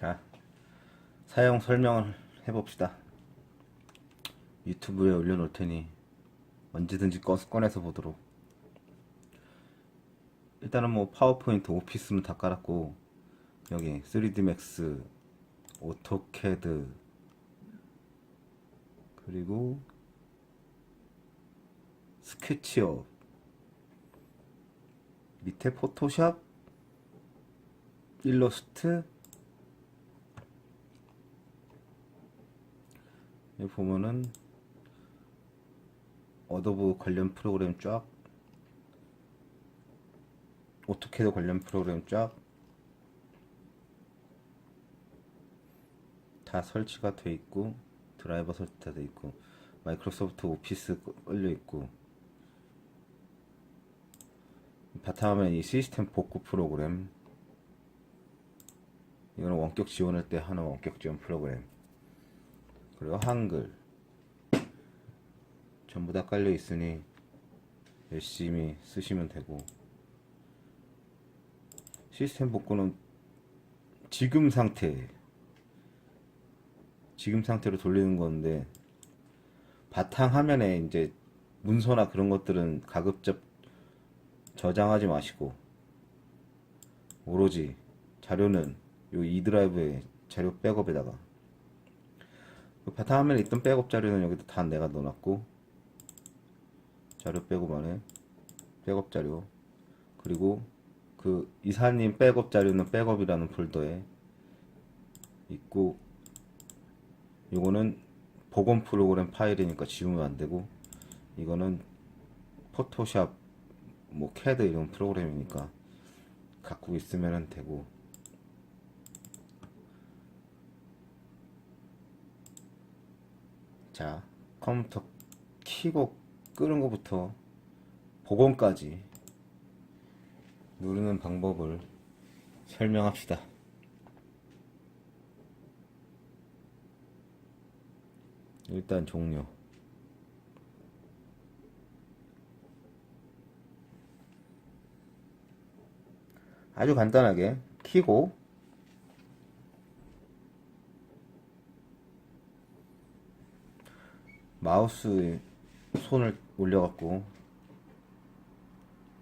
자, 사용 설명을 해봅시다. 유튜브에 올려놓을 테니 언제든지 꺼, 꺼내서 보도록. 일단은 뭐 파워포인트, 오피스는 다 깔았고 여기 3D 맥스, 오토캐드 그리고 스케치업 밑에 포토샵 일러스트 여기 보면은 어도브 관련 프로그램 쫙 오토캐드 관련 프로그램 쫙 다 설치가 돼 있고 드라이버 설치가 돼 있고 마이크로소프트 오피스 걸려 있고 바탕화면 이 시스템 복구 프로그램 이거는 원격 지원할 때 하는 원격 지원 프로그램 그리고 한글. 전부 다 깔려 있으니 열심히 쓰시면 되고. 시스템 복구는 지금 상태. 지금 상태로 돌리는 건데 바탕 화면에 이제 문서나 그런 것들은 가급적 저장하지 마시고 오로지 자료는 요 E 드라이브에 자료 백업에다가 그 바탕화면에 있던 백업 자료는 여기다 다 내가 넣어놨고 자료 안에 백업 자료. 그리고 그 이사님 백업 자료는 백업이라는 폴더에 있고 요거는 복원 프로그램 파일이니까 지우면 안 되고 이거는 포토샵 뭐 캐드 이런 프로그램이니까 갖고 있으면 되고 자 컴퓨터 키고 끄는 것부터 복원까지 누르는 방법을 설명합시다. 일단 종료. 아주 간단하게 키고 마우스에 손을 올려갖고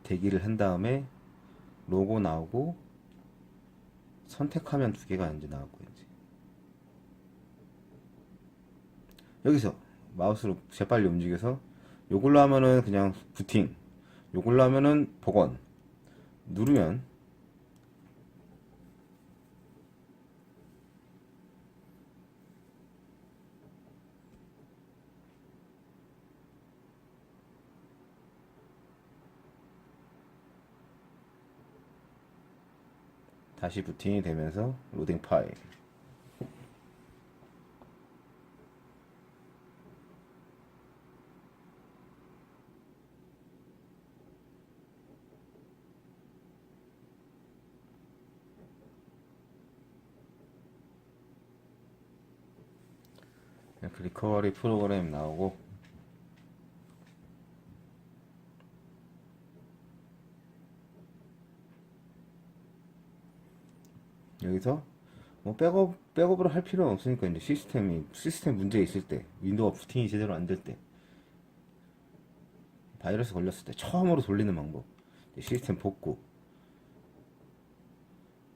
대기를 한 다음에 로고 나오고 선택하면 두 개가 이제 나왔고 이제. 여기서 마우스로 재빨리 움직여서 요걸로 하면은 그냥 부팅 요걸로 하면은 복원. 누르면 다시 부팅이 되면서 로딩 파일. 리커버리 프로그램 나오고 여기서 뭐 백업 백업을 할 필요는 없으니까 이제 시스템이 시스템 문제 있을 때 윈도우가 부팅이 제대로 안 될 때 바이러스 걸렸을 때 처음으로 돌리는 방법. 시스템 복구.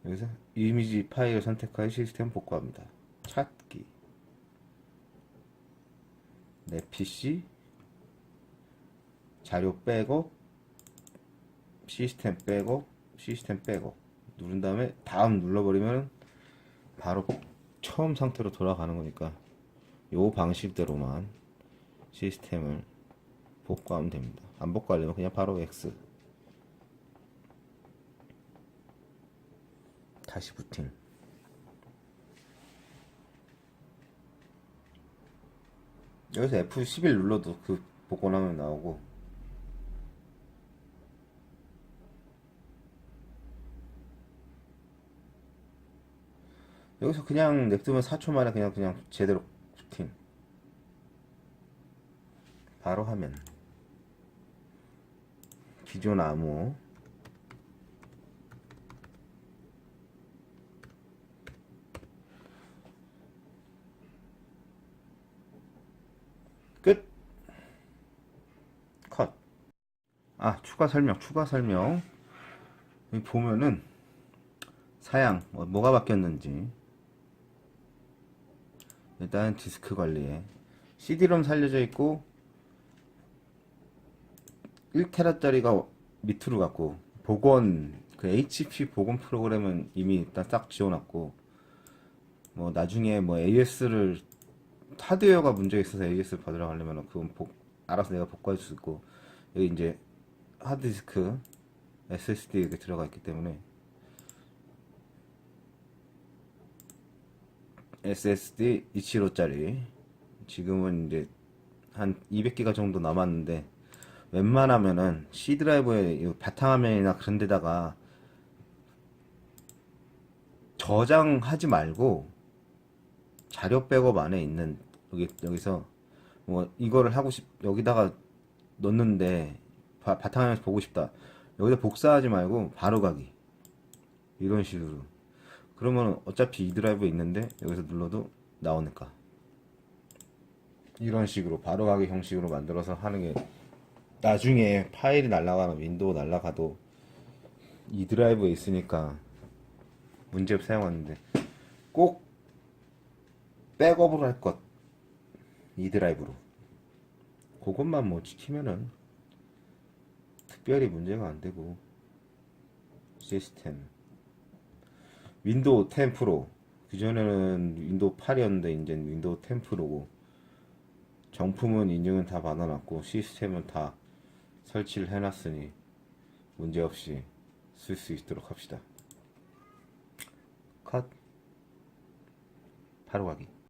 여기서 이미지 파일을 선택하여 시스템 복구합니다. 찾기. 내 PC 자료 백업. 시스템 백업. 시스템 백업 누른 다음에 다음 눌러버리면 바로 처음 상태로 돌아가는 거니까 요 방식대로만 시스템을 복구하면 됩니다. 안 복구하려면 그냥 바로 X. 다시 부팅. 여기서 F11 눌러도 그 복원하면 나오고 여기서 그냥 냅두면 4초 만에 그냥 그냥 제대로 슈팅 바로 하면 기존 암호 끝! 컷! 아, 추가 설명, 추가 설명. 보면은, 사양, 뭐, 뭐가 바뀌었는지, 일단 디스크 관리에 CD롬 살려져 있고 1테라짜리가 밑으로 갔고 복원 그 HP 복원 프로그램은 이미 일단 싹 지워놨고 뭐 나중에 뭐 AS를 하드웨어가 문제가 있어서 AS를 받으러 가려면 그건 복, 알아서 내가 복구할 수 있고 여기 이제 하드디스크 SSD 이렇게 들어가 있기 때문에 SSD 275짜리. 지금은 이제 한 200기가 정도 남았는데 웬만하면은 C 드라이브에 이 바탕화면이나 그런 데다가 저장하지 말고 자료 백업 안에 있는 여기 여기서 뭐 이거를 하고 싶 여기다가 넣는데 바, 바탕화면에서 보고 싶다. 여기다 복사하지 말고 바로 가기. 이런 식으로 그러면 어차피 이 드라이브에 있는데 여기서 눌러도 나오니까. 이런 식으로 바로 가기 형식으로 만들어서 하는 게 나중에 파일이 날아가는 윈도우 날아가도 이 드라이브에 있으니까 문제없이 사용하는데 꼭 백업으로 할 것. 이 드라이브로. 그것만 뭐 지키면은 특별히 문제가 안 되고. 시스템 윈도우 10 프로. 그전에는 윈도우 8이었는데 이제 윈도우 10 프로고. 정품은 인증은 다 받아놨고 시스템은 다 설치를 해놨으니 문제없이 쓸 수 있도록 합시다. 컷. 바로 가기